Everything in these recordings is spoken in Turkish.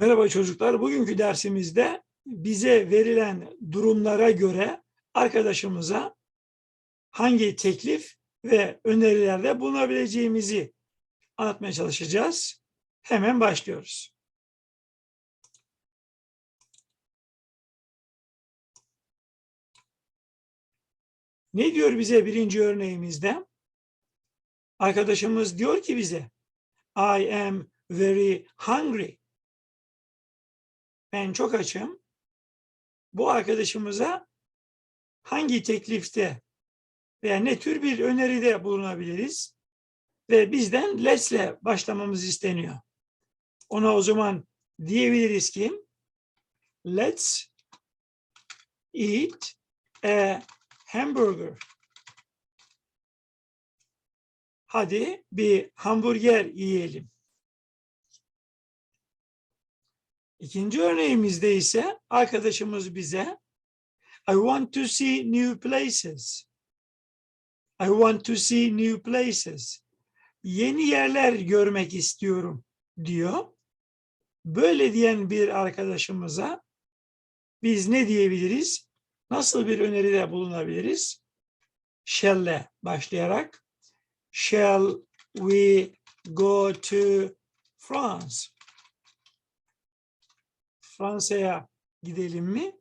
Merhaba çocuklar. Bugünkü dersimizde bize verilen durumlara göre arkadaşımıza hangi teklif ve önerilerde bulunabileceğimizi anlatmaya çalışacağız. Hemen başlıyoruz. Ne diyor bize birinci örneğimizde? Arkadaşımız diyor ki bize I am very hungry. Ben çok açım. Bu arkadaşımıza hangi teklifte veya ne tür bir öneride bulunabiliriz? Ve bizden let's'le başlamamız isteniyor. Ona o zaman diyebiliriz ki let's eat a hamburger. Hadi bir hamburger yiyelim. İkinci örneğimizde ise arkadaşımız bize I want to see new places. I want to see new places. Yeni yerler görmek istiyorum diyor. Böyle diyen bir arkadaşımıza biz ne diyebiliriz? Nasıl bir öneride bulunabiliriz? Shall'le başlayarak Shall we go to France? Fransa'ya gidelim mi?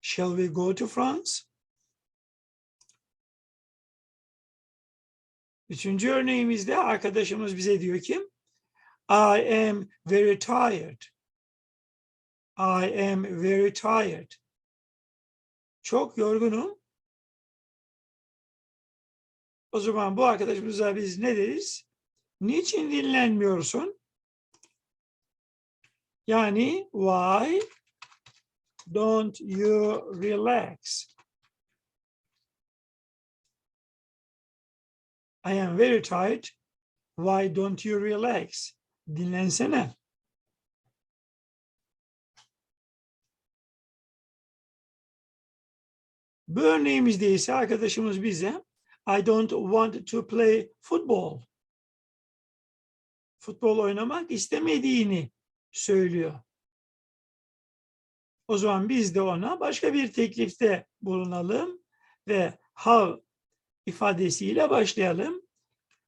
Shall we go to France? Üçüncü örneğimizde arkadaşımız bize diyor ki I am very tired. I am very tired. Çok yorgunum. O zaman bu arkadaşımıza biz ne deriz? Niçin dinlenmiyorsun? Yani why don't you relax? I am very tired. Why don't you relax? Dinlensene. Bu örneğimizde ise arkadaşımız bize I don't want to play football. Futbol oynamak istemediğini söylüyor. O zaman biz de ona başka bir teklifte bulunalım ve how ifadesiyle başlayalım.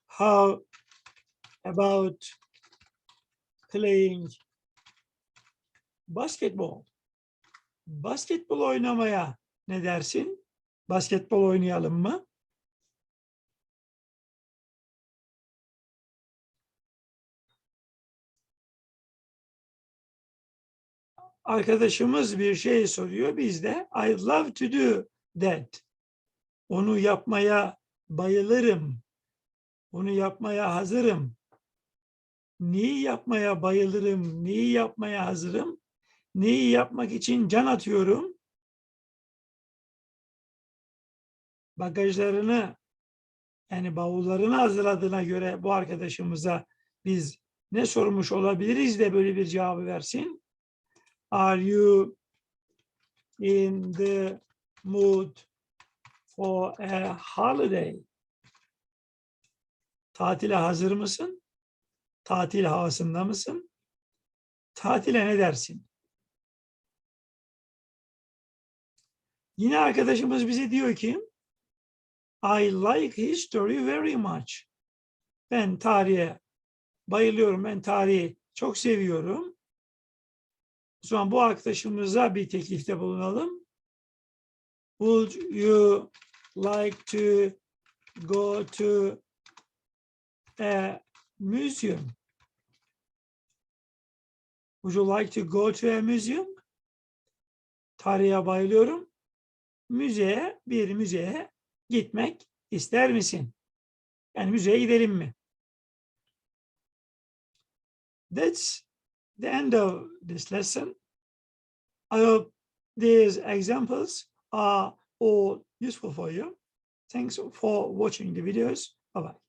How about playing basketball? Basketbol oynamaya ne dersin? Basketbol oynayalım mı? Arkadaşımız bir şey soruyor. Biz de I love to do that. Onu yapmaya bayılırım. Onu yapmaya hazırım. Neyi yapmaya bayılırım? Neyi yapmaya hazırım? Neyi yapmak için can atıyorum? Bagajlarını yani bavullarını hazırladığına göre bu arkadaşımıza biz ne sormuş olabiliriz de böyle bir cevabı versin? Are you in the mood for a holiday? Tatile hazır mısın? Tatil havasında mısın? Tatile ne dersin? Yine arkadaşımız bize diyor ki I like history very much. Ben tarihe bayılıyorum. Ben tarihi çok seviyorum. O zaman bu arkadaşımıza bir teklifte bulunalım. Would you like to go to a museum? Would you like to go to a museum? Tarihe bayılıyorum. Müzeye, bir müzeye gitmek ister misin? Yani müzeye gidelim mi? That's the end of this lesson. I hope these examples are all useful for you. Thanks for watching the videos. Bye-bye.